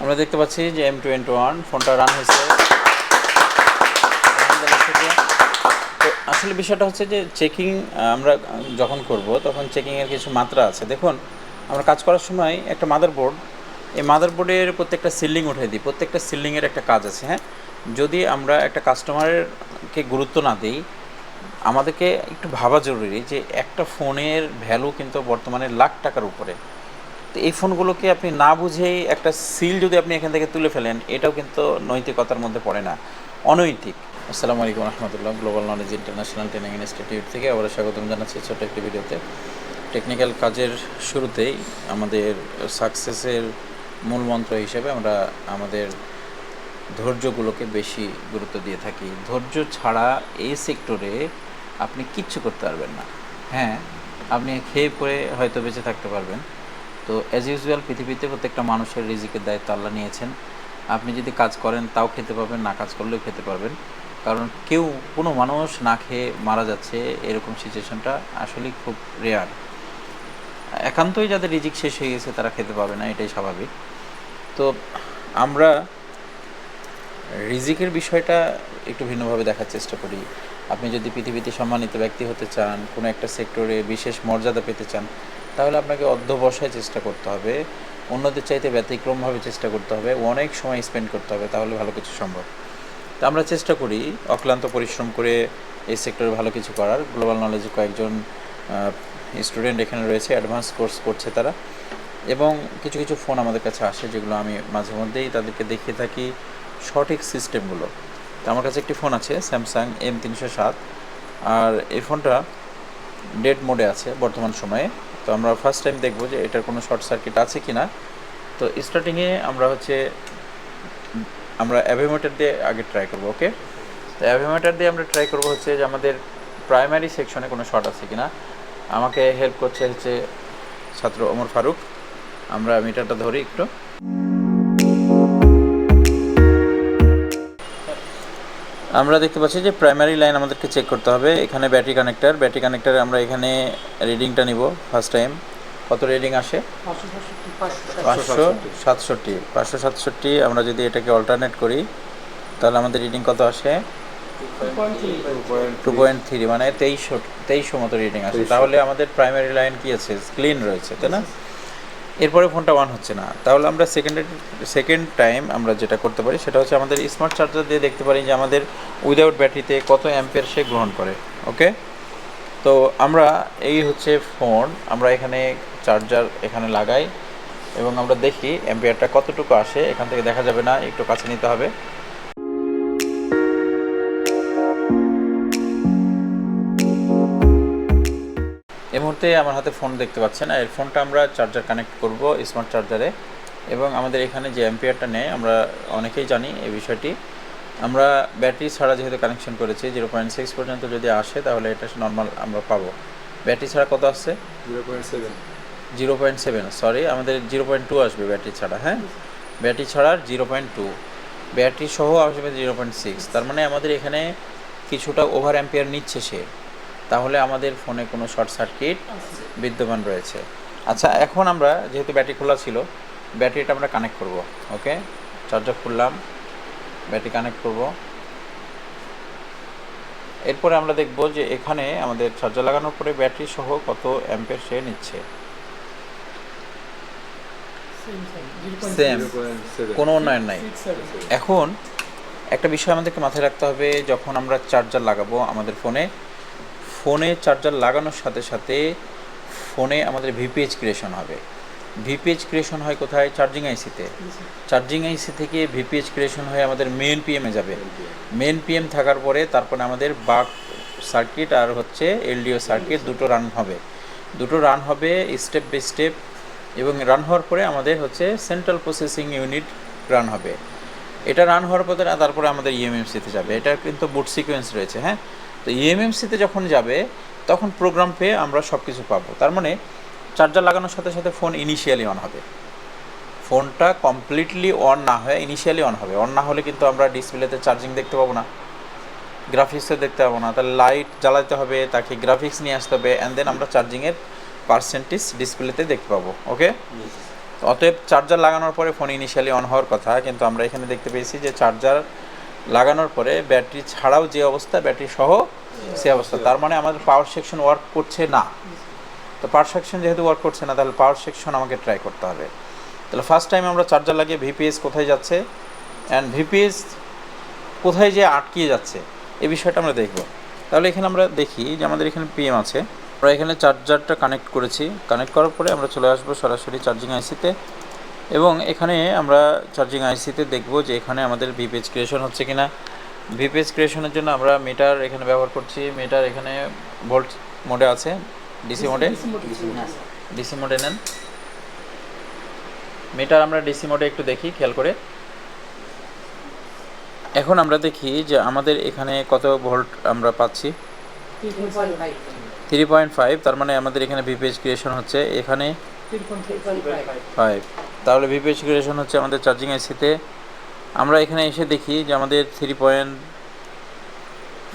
আমরা দেখতে পাচ্ছি যে এম টোয়েন্টি ওয়ান ফোনটা রান হয়েছে। আসলে বিষয়টা হচ্ছে যে চেকিং আমরা যখন করব, তখন চেকিংয়ের কিছু মাত্রা আছে। দেখুন, আমরা কাজ করার সময় একটা মাদারবোর্ড এই মাদারবোর্ডের প্রত্যেকটা সিলিং উঠে দিই। প্রত্যেকটা সিলিংয়ের একটা কাজ আছে হ্যাঁ? যদি আমরা একটা কাস্টমারকে গুরুত্ব না দিই, আমাদেরকে একটু ভাবা জরুরি যে একটা ফোনের ভ্যালু কিন্তু বর্তমানে লাখ টাকার উপরে। তো এই ফোনগুলোকে আপনি না বুঝেই একটা সিল যদি আপনি এখান থেকে তুলে ফেলেন, এটাও কিন্তু নৈতিকতার মধ্যে পড়ে না। অনৈতিক। আসসালামু আলাইকুম রহমতুল্লাহ global knowledge international training institute থেকে আবার স্বাগতম জানাচ্ছি ছোট্ট একটি ভিডিওতে। টেকনিক্যাল কাজের শুরুতেই আমাদের সাকসেসের মূল মন্ত্র হিসেবে আমরা আমাদের ধৈর্যগুলোকে বেশি গুরুত্ব দিয়ে থাকি। ধৈর্য ছাড়া এই সেক্টরে আপনি কিচ্ছু করতে পারবেন না। হ্যাঁ আপনি খেয়ে পরে হয়তো বেঁচে থাকতে পারবেন। তো অ্যাজ ইউজুয়াল পৃথিবীতে প্রত্যেকটা মানুষের রিজিকের দায়িত্ব আল্লাহ নিয়েছেন। আপনি যদি কাজ করেন, তাও খেতে পাবেন না কাজ করলেও খেতে পারবেন। কারণ কেউ, কোনো মানুষ না খেয়ে মারা যাচ্ছে এরকম সিচুয়েশনটা আসলেই খুব রেয়ার একান্তই যাদের রিজিক শেষ হয়ে গেছে, তারা খেতে পাবে না, এটাই স্বাভাবিক। তো আমরা রিজিকের বিষয়টা একটু ভিন্নভাবে দেখার চেষ্টা করি। আপনি যদি পৃথিবীতে সম্মানিত ব্যক্তি হতে চান, কোনো একটা সেক্টরে বিশেষ মর্যাদা পেতে চান তাহলে আপনাকে অধ্যবসায় চেষ্টা করতে হবে। অন্যদের চাইতে ব্যতিক্রমভাবে চেষ্টা করতে হবে। অনেক সময় স্পেন্ড করতে হবে, তাহলে ভালো কিছু সম্ভব। তো আমরা চেষ্টা করি অক্লান্ত পরিশ্রম করে এই সেক্টরে ভালো কিছু করার। গ্লোবাল নলেজে কয়েকজন স্টুডেন্ট এখানে রয়েছে অ্যাডভান্স কোর্স করছে তারা। এবং কিছু কিছু ফোন আমাদের কাছে আসে, যেগুলো আমি মাঝে মধ্যেই তাদেরকে দেখিয়ে থাকি সঠিক সিস্টেমগুলো তো আমার কাছে একটি ফোন আছে স্যামসাং এম তিনশো সাত। আর এই ফোনটা ডেড মোডে আছে বর্তমান সময়ে। তো আমরা ফার্স্ট টাইম দেখব যে এটার কোনো শর্ট সার্কিট আছে কি না তো স্টার্টিংয়ে আমরা হচ্ছে, আমরা অ্যাভেমিটার দিয়ে আগে ট্রাই করব ওকে তো অ্যাভেমিটার দিয়ে আমরা ট্রাই করব হচ্ছে যে আমাদের প্রাইমারি সেকশনে কোনো শর্ট আছে কি না আমাকে হেল্প করছে হচ্ছে ছাত্র ওমর ফারুক। আমরা মিটারটা ধরি একটু। আমরা দেখতে পাচ্ছি যে প্রাইমারি লাইন আমাদেরকে চেক করতে হবে। এখানে ব্যাটারি কানেক্টর ব্যাটারি কানেক্টর আমরা এখানে রিডিংটা নিব ফার্স্ট টাইম কত রিডিং আসে? পাঁচশো সাতষট্টি। পাঁচশো সাতষট্টি আমরা যদি এটাকে অল্টারনেট করি তাহলে আমাদের রিডিং কত আসে? টু পয়েন্ট থ্রি মানে তেইশশো তেইশশো মতো রিডিং আসে। তাহলে আমাদের প্রাইমারি লাইন কি আছে? ক্লিন রয়েছে তাই না? এরপরে ফোনটা অন হচ্ছে না। তাহলে আমরা সেকেন্ড সেকেন্ড টাইম আমরা যেটা করতে পারি সেটা হচ্ছে আমাদের স্মার্ট চার্জার দিয়ে দেখতে পারি যে আমাদের উইদাউট ব্যাটারিতে কত অ্যাম্পের সে গ্রহণ করে ওকে তো আমরা এই হচ্ছে ফোন আমরা এখানে চার্জার এখানে লাগাই এবং আমরা দেখি অ্যাম্পিয়ারটা কতটুকু আসে, এখান থেকে দেখা যাবে না, একটু কাছে নিতে হবে। মুহূর্তে আমার হাতে ফোন দেখতে পাচ্ছেন এই ফোনটা আমরা চার্জার কানেক্ট করব স্মার্ট চার্জারে এবং আমাদের এখানে যে অ্যাম্পিয়ারটা নেয় আমরা অনেকেই জানি এই বিষয়টি। আমরা ব্যাটারি ছাড়া যেহেতু কানেকশন করেছি জিরো পয়েন্ট সিক্স পর্যন্ত যদি আসে তাহলে এটা নর্মাল আমরা পাবো। ব্যাটারি ছাড়া কত আসছে? Zero point seven zero point seven sorry আমাদের জিরো পয়েন্ট টু আসবে ব্যাটারি ছাড়া হ্যাঁ? ব্যাটারি ছাড়া জিরো পয়েন্ট টু ব্যাটারি সহ আসবে জিরো পয়েন্ট সিক্স তার মানে আমাদের এখানে কিছুটা ওভার অ্যাম্পিয়ার নিচ্ছে সে। তাহলে আমাদের ফোনে কোনো শর্ট সার্কিট বিদ্যমান রয়েছে। আচ্ছা এখন আমরা যেহেতু ব্যাটারি খোলা ছিল ব্যাটারিটা আমরা কানেক্ট করব ওকে? চার্জার খুললাম ব্যাটারি কানেক্ট করব। এরপরে আমরা দেখব যে এখানে আমাদের চার্জার লাগানোর পরে ব্যাটারি সহ কত অ্যাম্পের সে নিচ্ছে। সেম কোনো উন্নয়ন নাই। এখন একটা বিষয় আমাদেরকে মাথায় রাখতে হবে যখন আমরা চার্জার লাগাবো আমাদের ফোনে ফোনে চার্জার লাগানোর সাথে সাথে ফোনে আমাদের ভিপিএইচ ক্রিয়েশন হবে। ভিপিএইচ ক্রিয়েশন হয় কোথায়? চার্জিং আইসিতে চার্জিং আইসি থেকে ভিপিএইচ ক্রিয়েশন হয়ে আমাদের মেন পিএমে যাবে। মেন পিএম থাকার পরে তারপরে আমাদের বাক সার্কিট আর হচ্ছে এলডিও সার্কিট দুটো রান হবে। দুটো রান হবে স্টেপ বাই স্টেপ এবং রান হওয়ার পরে আমাদের হচ্ছে সেন্ট্রাল প্রসেসিং ইউনিট রান হবে। এটা রান হওয়ার পরে তারপরে আমাদের ইএমএমসিতে যাবে। এটা কিন্তু বুট সিকোয়েন্স রয়েছে হ্যাঁ? তো ইএমএমসিতে যখন যাবে তখন প্রোগ্রাম পেয়ে আমরা সব কিছু পাবো। তার মানে চার্জার লাগানোর সাথে সাথে ফোন ইনিশিয়ালি অন হবে। ফোনটা কমপ্লিটলি অন না হয়ে ইনিশিয়ালি অন হবে। অন না হলে কিন্তু আমরা ডিসপ্লেতে চার্জিং দেখতে পাবো না। গ্রাফিক্সে দেখতে পাবো না। তাহলে লাইট জ্বালাতে হবে তাকে গ্রাফিক্স নিয়ে আসতে হবে অ্যান্ড দেন আমরা চার্জিংয়ের পার্সেন্টেজ ডিসপ্লেতে দেখতে পাবো। ওকে অতএব চার্জার লাগানোর পরে ফোন ইনিশিয়ালি অন হওয়ার কথা কিন্তু আমরা এখানে দেখতে পেয়েছি যে চার্জার লাগানোর পরে ব্যাটারি ছাড়াও যে অবস্থা, ব্যাটারি সহ সে অবস্থা। তার মানে আমাদের পাওয়ার সেকশন ওয়ার্ক করছে না। তো পাওয়ার সেকশন যেহেতু ওয়ার্ক করছে না, তাহলে পাওয়ার সেকশন আমাকে ট্রাই করতে হবে। তাহলে ফার্স্ট টাইম আমরা চার্জার লাগিয়ে ভিপিএস কোথায় যাচ্ছে অ্যান্ড ভিপিএস কোথায় যে আটকিয়ে যাচ্ছে, এই বিষয়টা আমরা দেখব। তাহলে এখানে আমরা দেখি যে আমাদের এখানে পিএম আছে। আমরা এখানে চার্জারটা কানেক্ট করেছি। কানেক্ট করার পরে আমরা চলে আসব সরাসরি চার্জিং আইসিতে এবং এখানে আমরা চার্জিং আইসিতে দেখব যে এখানে আমাদের ভিপিএস ক্রিয়েশন হচ্ছে কিনা। ভিপিএস ক্রিয়েশনের জন্য আমরা মিটার এখানে ব্যবহার করছি। মিটার এখানে ভোল্ট মোডে আছে ডিসি মোডে ডিসি মোডে নেন। মিটার আমরা ডিসি মোডে একটু দেখি খেয়াল করে। এখন আমরা দেখি যে আমাদের এখানে কত ভোল্ট আমরা পাচ্ছি। থ্রি পয়েন্ট ফাইভ তার মানে আমাদের এখানে ভিপিএস ক্রিয়েশন হচ্ছে। এখানে ফাইভ তাহলে ভিপিএস ক্রিয়েশন হচ্ছে আমাদের চার্জিং আইসিতে আমরা এখানে এসে দেখি যে আমাদের থ্রি পয়েন্ট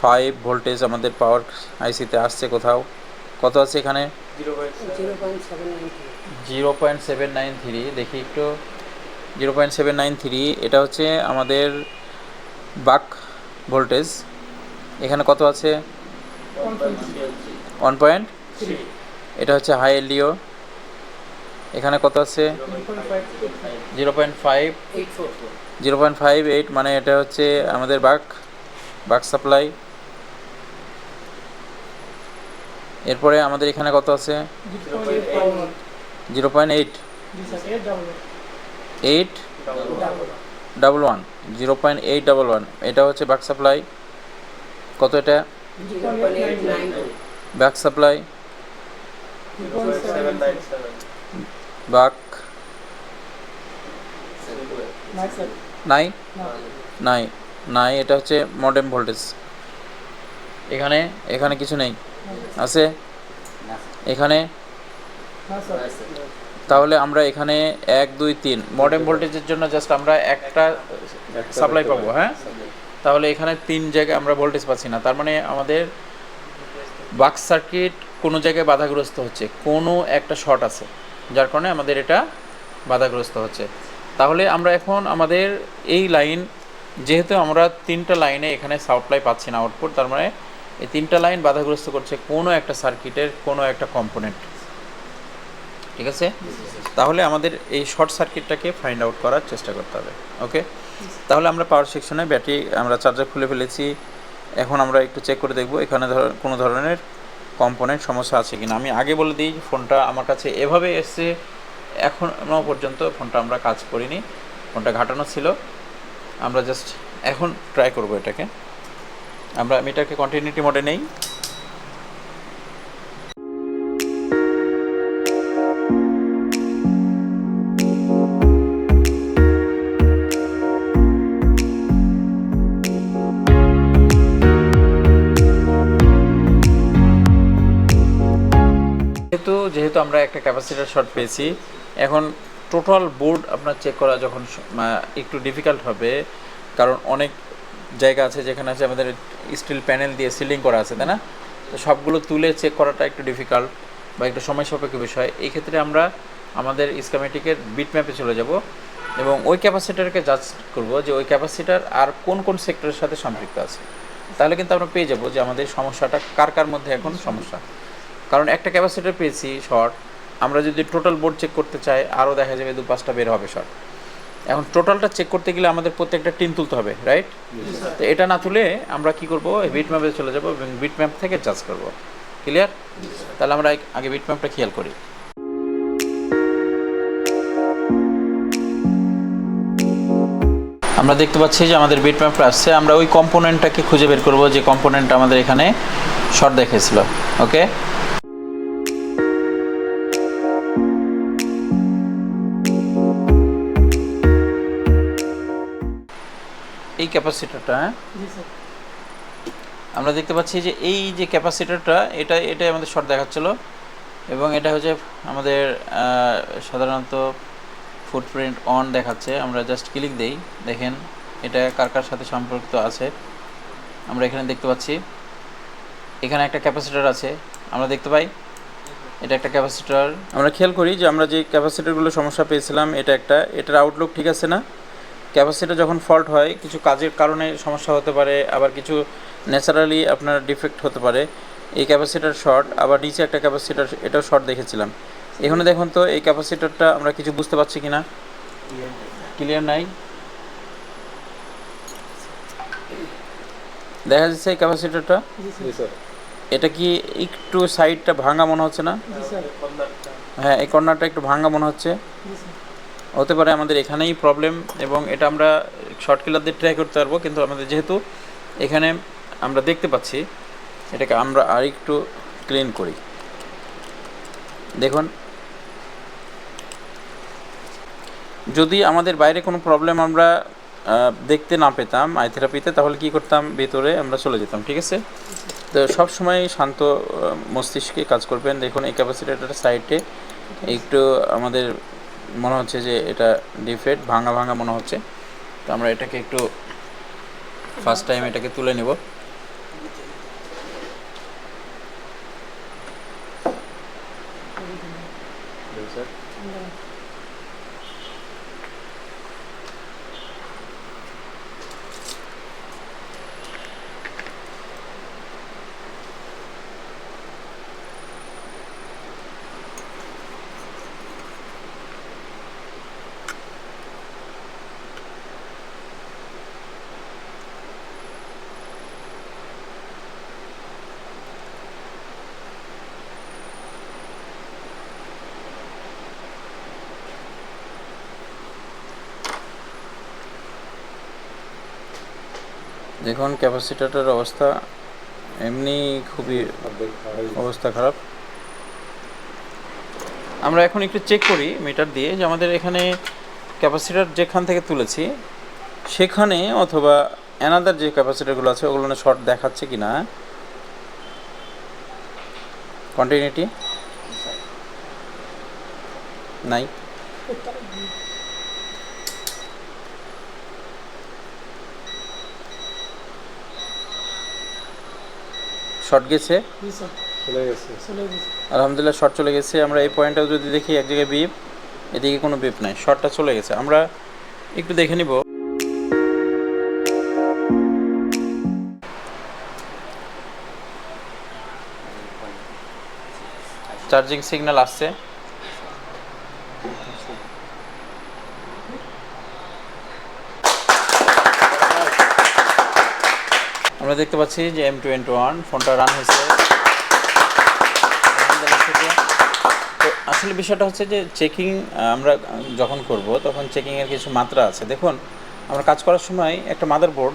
ফাইভ ভোল্টেজ আমাদের পাওয়ার আইসিতে আসছে কোথাও। কত আছে এখানে? Zero point seven nine three দেখি একটু। Zero point seven nine three এটা হচ্ছে আমাদের বাক ভোল্টেজ এখানে কত আছে? ওয়ান পয়েন্ট এটা হচ্ছে হাই এলডিও এখানে কত আছে? Zero point five. Zero point five eight মানে এটা হচ্ছে আমাদের বাক বাক সাপ্লাই। এরপরে আমাদের এখানে কত আছে? Zero point eight. Eight? Double one. Zero point eight double one. এটা হচ্ছে ব্যাক সাপ্লাই। কত এটা? Back supply. বাক নাই? নাই। নাই, এটা হচ্ছে মডেম ভোল্টেজ এখানে এখানে কিছু নেই। আছে? এখানে? তাহলে আমরা এখানে এক, দুই, তিন। মডেম ভোল্টেজের জন্য জাস্ট আমরা একটা সাপ্লাই পাবো হ্যাঁ? তাহলে এখানে তিন জায়গায় আমরা ভোল্টেজ পাচ্ছি না। তার মানে আমাদের বাক সার্কিট কোনো জায়গায় বাধাগ্রস্ত হচ্ছে। কোনো একটা শর্ট আছে। যার কারণে আমাদের এটা বাধাগ্রস্ত হচ্ছে। তাহলে আমরা এখন আমাদের এই লাইন, যেহেতু আমরা তিনটা লাইনে এখানে সাপ্লাই পাচ্ছি না আউটপুট, তার মানে এই তিনটা লাইন বাধাগ্রস্ত করছে কোনো একটা সার্কিটের কোনো একটা কম্পোনেন্ট। ঠিক আছে? তাহলে আমাদের এই শর্ট সার্কিটটাকে ফাইন্ড আউট করার চেষ্টা করতে হবে, ওকে? তাহলে আমরা পাওয়ার সেকশনে ব্যাটারি, আমরা চার্জার খুলে ফেলেছি। এখন আমরা একটু চেক করে দেখব, এখানে ধর, কোনো ধরনের কম্পোনেন্ট সমস্যা আছে কিনা। আমি আগে বলে দিই, ফোনটা আমার কাছে এভাবে এসছে এখনও পর্যন্ত ফোনটা আমরা কাজ করিনি। ফোনটা ঘাটানো ছিল। আমরা জাস্ট এখন ট্রাই করব এটাকে। আমরা মিটারকে কন্টিনিউটি মোডে নেই। যেহেতু আমরা একটা ক্যাপাসিটার শর্ট পেয়েছি, এখন টোটাল বোর্ড আপনার চেক করা যখন একটু ডিফিকাল্ট হবে, কারণ অনেক জায়গা আছে যেখানে আছে আমাদের স্টিল প্যানেল দিয়ে সিলিং করা আছে, তাই না? তো সবগুলো তুলে চেক করাটা একটু ডিফিকাল্ট বা একটু সময় সাপেক্ষ বিষয়। এই ক্ষেত্রে আমরা আমাদের স্কামেটিকের বিট ম্যাপে চলে যাব এবং ওই ক্যাপাসিটারকে জাজ করব যে ওই ক্যাপাসিটার আর কোন কোন সেক্টরের সাথে সম্পৃক্ত আছে। তাহলে কিন্তু আমরা পেয়ে যাব যে আমাদের সমস্যাটা কার কার মধ্যে এখন সমস্যা। কারণ একটা ক্যাপাসিটার পেয়েছি শর্ট আমরা যদি টোটাল বোর্ড চেক করতে চাই আরও দেখা যাবে দু পাঁচটা বের হবে শর্ট এখন টোটালটা চেক করতে গেলে আমাদের প্রত্যেকটা টিন তুলতে হবে রাইট তো এটা না তুলে আমরা কি করব? বিট ম্যাপে চলে যাব এবং বিট ম্যাপ থেকে জাজ করব। ক্লিয়ার তাহলে আমরা আগে বিট ম্যাপটা খেয়াল করি। আমরা দেখতে পাচ্ছি যে আমাদের বিট ম্যাপটা আসছে। আমরা ওই কম্পোনেন্টটাকে খুঁজে বের করব যে কম্পোনেন্ট আমাদের এখানে শর্ট দেখেছিল ওকে ক্যাপাসিটারটা হ্যাঁ? আমরা দেখতে পাচ্ছি যে এই যে ক্যাপাসিটারটা এটা এটাই আমাদের শর্ট দেখাচ্ছিল এবং এটা হচ্ছে আমাদের সাধারণত ফুটপ্রিন্ট অন দেখাচ্ছে। আমরা জাস্ট ক্লিক দেই দেখেন এটা কার কার সাথে সম্পর্কিত আছে। আমরা এখানে দেখতে পাচ্ছি এখানে একটা ক্যাপাসিটার আছে। আমরা দেখতে পাই এটা একটা ক্যাপাসিটার আমরা খেয়াল করি যে আমরা যে ক্যাপাসিটারগুলো সমস্যা পেয়েছিলাম এটা একটা এটার আউটলুক ঠিক আছে না? ক্যাপাসিটার যখন ফল্ট হয় কিছু কাজের কারণে সমস্যা হতে পারে আবার কিছু ন্যাচারালি আপনার ডিফেক্ট হতে পারে এই ক্যাপাসিটার শর্ট আবার নিচে একটা ক্যাপাসিটার এটাও শর্ট দেখেছিলাম। এখানে দেখুন তো এই ক্যাপাসিটারটা আমরা কিছু বুঝতে পারছি কি না ক্লিয়ার নাই? দেখা যাচ্ছে এই ক্যাপাসিটারটা এটা কি একটু সাইডটা ভাঙা মনে হচ্ছে না? হ্যাঁ এই কর্নারটা একটু ভাঙা মনে হচ্ছে। হতে পারে আমাদের এখানেই প্রবলেম এবং এটা আমরা শর্ট কিলার দিয়ে ট্রাই করতে পারব, কিন্তু আমাদের যেহেতু এখানে আমরা দেখতে পাচ্ছি, এটাকে আমরা আর একটু ক্লিন করি। দেখুন। যদি আমাদের বাইরে কোনো প্রবলেম আমরা দেখতে না পেতাম আই থেরাপিতে তাহলে কি করতাম? ভেতরে আমরা চলে যেতাম, ঠিক আছে? তো সব সময় শান্ত মস্তিষ্কে কাজ করবেন। দেখুন, এই ক্যাপাসিটারটার সাইডে একটু আমাদের মনে হচ্ছে যে এটা ডিফেক্ট, ভাঙা ভাঙা মনে হচ্ছে। তো আমরা এটাকে একটু ফার্স্ট টাইম এটাকে তুলে নেব জি স্যার দেখুন ক্যাপাসিটারটার অবস্থা এমনি খুবই অবস্থা খারাপ। আমরা এখন একটু চেক করি মিটার দিয়ে যে আমাদের এখানে ক্যাপাসিটার যেখান থেকে তুলেছি সেখানে অথবা অ্যানাদার যে ক্যাপাসিটারগুলো আছে ওগুলো শর্ট দেখাচ্ছে কি না কন্টিনিউটি নাই শর্ট গেছে? জি স্যার। চলে গেছে। চলে গেছে। আলহামদুলিল্লাহ শর্ট চলে গেছে। আমরা এই পয়েন্টটাও যদি দেখি এক জায়গায় বিপ এদিকে কোনো বিপ নাই। শর্টটা চলে গেছে। আমরা একটু দেখে নিব। চার্জিং সিগন্যাল আসছে। দেখতে পাচ্ছি যে এম টোয়েন্টি ওয়ান ফোনটা রান হয়েছে। তো আসলে বিষয়টা হচ্ছে যে চেকিং আমরা যখন করব, তখন চেকিংয়ের কিছু মাত্রা আছে। দেখুন, আমরা কাজ করার সময় একটা মাদারবোর্ড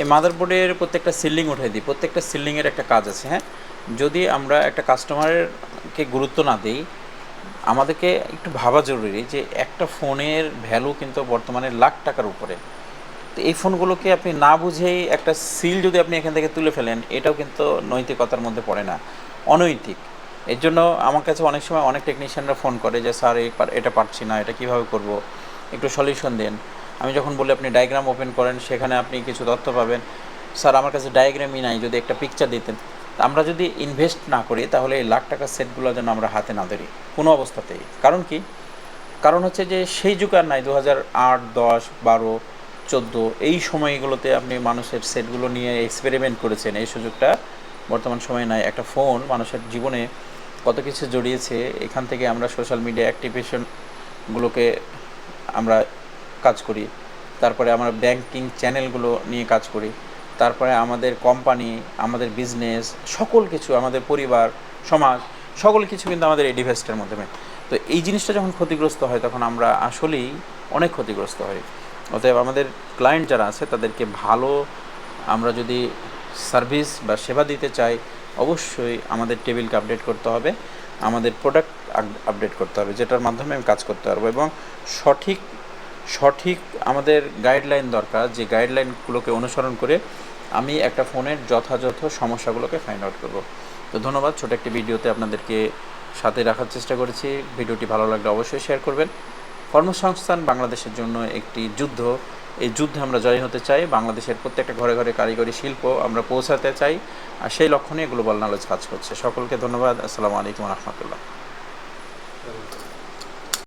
এই মাদারবোর্ডের প্রত্যেকটা সিলিং উঠাই দিই। প্রত্যেকটা সিলিংয়ের একটা কাজ আছে হ্যাঁ? যদি আমরা একটা কাস্টমারকে গুরুত্ব না দিই, আমাদেরকে একটু ভাবা জরুরি যে একটা ফোনের ভ্যালু কিন্তু বর্তমানে লাখ টাকার উপরে। তো এই ফোনগুলোকে আপনি না বুঝেই একটা সিল যদি আপনি এখান থেকে তুলে ফেলেন, এটাও কিন্তু নৈতিকতার মধ্যে পড়ে না, অনৈতিক। এর জন্য আমার কাছে অনেক সময় অনেক টেকনিশিয়ানরা ফোন করে যে, স্যার, এই এটা পারছি না, এটা কীভাবে করব? একটু সলিউশন দেন। আমি যখন বলি, আপনি ডায়াগ্রাম ওপেন করেন, সেখানে আপনি কিছু তথ্য পাবেন। স্যার, আমার কাছে ডায়াগ্রামই নাই, যদি একটা পিকচার দিতেন। আমরা যদি ইনভেস্ট না করি, তাহলে এই লাখ টাকার সেটগুলো যেন আমরা হাতে না ধরি, কোনো অবস্থাতেই। কারণ কি? কারণ হচ্ছে যে, সেই যুগ আর নাই দু হাজার আট, দশ, বারো চোদ্দ, এই সময়গুলোতে আপনি মানুষের সেটগুলো নিয়ে এক্সপেরিমেন্ট করেছেন। এই সুযোগটা বর্তমান সময়ে নাই। একটা ফোন মানুষের জীবনে কত কিছু জড়িয়েছে, এখান থেকে আমরা সোশ্যাল মিডিয়া অ্যাক্টিভেশনগুলোকে আমরা কাজ করি। তারপরে আমরা ব্যাংকিং চ্যানেলগুলো নিয়ে কাজ করি। তারপরে আমাদের কোম্পানি আমাদের বিজনেস সকল কিছু, আমাদের পরিবার, সমাজ, সকল কিছু কিন্তু আমাদের এই ডিভাইসটার মাধ্যমে। তো এই জিনিসটা যখন ক্ষতিগ্রস্ত হয়, তখন আমরা আসলেই অনেক ক্ষতিগ্রস্ত হই। অতএব আমাদের ক্লায়েন্ট যারা আছে, তাদেরকে ভালো আমরা যদি সার্ভিস বা সেবা দিতে চাই, অবশ্যই আমাদের টেবিলকে আপডেট করতে হবে। আমাদের প্রোডাক্ট আপডেট করতে হবে, যেটার মাধ্যমে আমি কাজ করতে পারব এবং সঠিক সঠিক আমাদের গাইডলাইন দরকার, যে গাইডলাইনগুলোকে অনুসরণ করে আমি একটা ফোনের যথাযথ সমস্যাগুলোকে ফাইন্ড আউট করব। তো ধন্যবাদ, ছোট একটি ভিডিওতে আপনাদেরকে সাথে রাখার চেষ্টা করেছি। ভিডিওটি ভালো লাগলে অবশ্যই শেয়ার করবেন। কর্মসংস্থান বাংলাদেশের জন্য একটি যুদ্ধ। এই যুদ্ধে আমরা জয় হতে চাই। বাংলাদেশের প্রত্যেকটা ঘরে ঘরে কারিগরি শিল্প আমরা পৌঁছাতে চাই। আর সেই লক্ষ্য নিয়ে গ্লোবাল নলেজ কাজ করছে। সকলকে ধন্যবাদ। আসসালামু আলাইকুম রহমতুল্লাহ।